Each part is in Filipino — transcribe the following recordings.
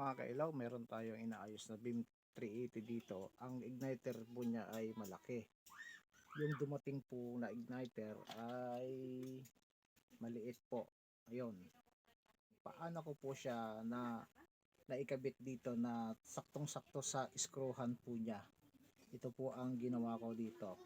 mga kailaw, meron tayong inaayos na beam 380 dito. Ang igniter po niya ay malaki. Yung dumating po na igniter ay maliit po. Ayun. Paano ko po siya na naikabit dito na saktong-sakto sa screwhan po niya. Ito po ang ginawa ko dito.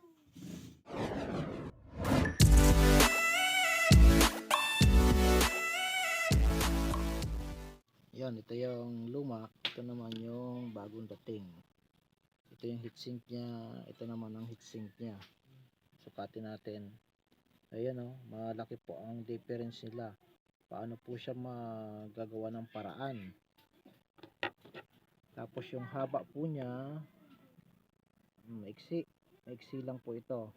Yan, ito yung luma. Ito naman yung bagong dating. Ito yung heatsink niya. Ito naman ang heatsink niya. Sukatin natin. Ayan o, malaki po ang difference nila. Paano po siya magagawa ng paraan. Tapos yung haba po niya, maiksi. Maiksi lang po ito.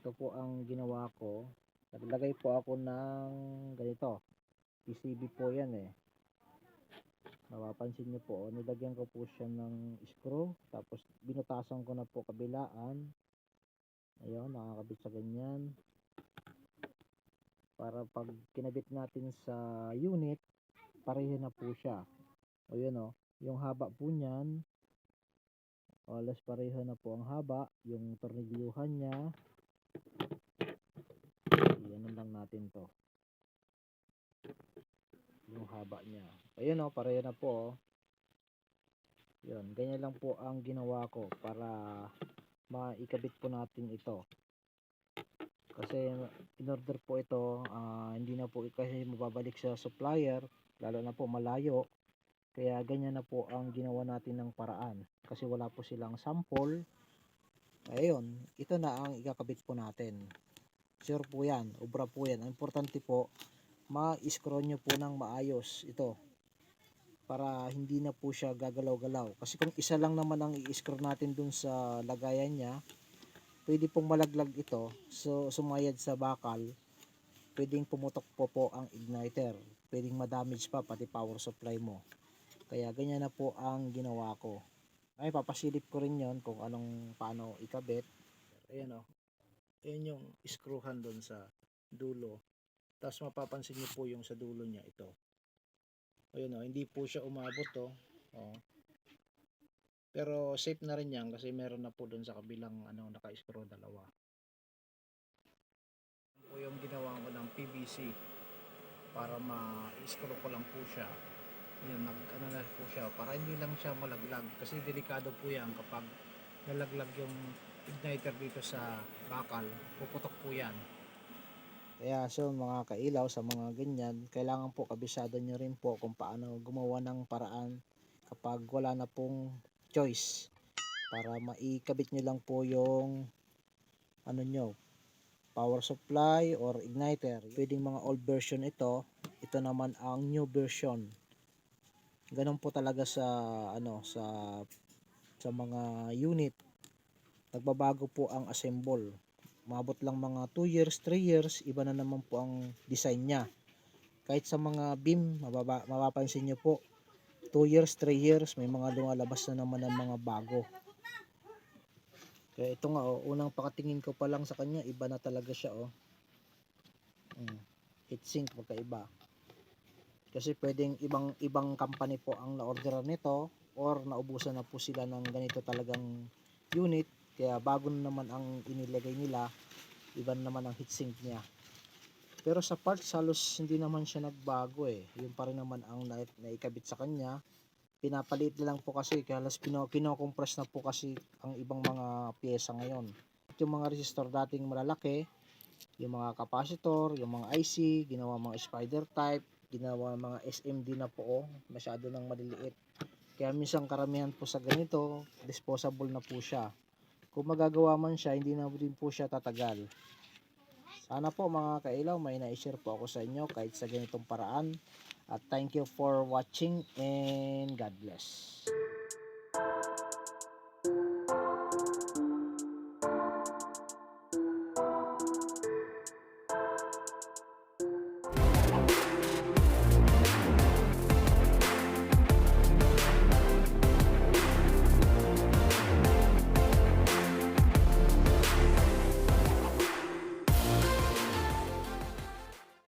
Ito po ang ginawa ko. Naglagay po ako ng ganito. PCB po yan eh mapapansin nyo po, nilagyan ko po siya ng screw, tapos binutasan ko na po kabilaan. Ayun, nakakabit sa ganyan. Para pag kinabit natin sa unit, pareho na po siya. O yun o, yung haba po niyan, alas pareho na po ang haba, yung tornilyuhan niya, yan lang natin to haba niya. Ayun o, pareho na po. oh. Yun, ganyan lang po ang ginawa ko para maikabit po natin ito. Kasi in order po ito, ah, hindi na po kasi mababalik sa supplier, lalo na po malayo. Kaya ganyan na po ang ginawa natin ng paraan. Kasi wala po silang sample. Ayun, ito na ang ikakabit po natin. Sure po yan, obra po yan. Ang importante po, ma-screw nyo po ng maayos. Ito. Para hindi na po siya gagalaw-galaw. Kasi kung isa lang naman ang i-screw natin dun sa lagayan niya pwede pong malaglag ito. So sumayad sa bakal. Pwedeng pumutok po po ang igniter. Pwedeng ma-damage pa pati power supply mo. Kaya ganyan na po ang ginawa ko. Ay papasilip ko rin yon kung anong paano ikabit. Ayan o ayan yung screwhan dun sa dulo tapos mapapansin niyo po yung sa dulo niya ito. Ayun oh, hindi po siya umabot to. Oh. Pero safe na rin yan kasi meron na po doon sa kabilang ano naka-screw dalawa. Po yung ginawa ko ng PVC para ma-screw ko lang po siya. Yan, nag ano na po siya para hindi lang siya malaglag kasi delikado po yan kapag nalaglag yung igniter dito sa bakal, puputok po yan. Kaya so mga kailaw sa mga ganyan, kailangan po kabisado nyo rin po kung paano gumawa ng paraan kapag wala na pong choice. Para maikabit nyo lang po yung ano nyo power supply or igniter. Pwedeng mga old version ito ito naman ang new version. Ganun po talaga sa ano sa sa mga unit. Nagbabago po ang assemble Umabot lang mga 2 years, 3 years, iba na naman po ang design niya. Kahit sa mga beam, mababa, mapapansin nyo po, 2 years, 3 years, may mga lumalabas na naman ng mga bago. Kaya ito nga, oh, unang pakatingin ko pa lang sa kanya, iba na talaga siya. Oh. Hmm. Heatsink, magkaiba. Kasi pwedeng ibang ibang company po ang na-orderan nito or naubusan na po sila ng ganito talagang unit kaya bago na naman ang inilagay nila, iba naman ang heatsink niya. Pero sa parts halos hindi naman siya nagbago eh. Yung pa rin naman ang na naikabit sa kanya. Pinapaliit na lang po kasi kaya halos pino, kinocompress na po kasi ang ibang mga pyesa ngayon. At yung mga resistor dating malalaki, yung mga capacitor, yung mga IC, ginawa mga spider type, ginawa mga SMD na po, oh, masyado nang maliliit. Kaya minsan karamihan po sa ganito, disposable na po siya kung magagawa man siya, hindi na din po siya tatagal. Sana po mga kailaw, may na-share po ako sa inyo kahit sa ganitong paraan. At thank you for watching and God bless.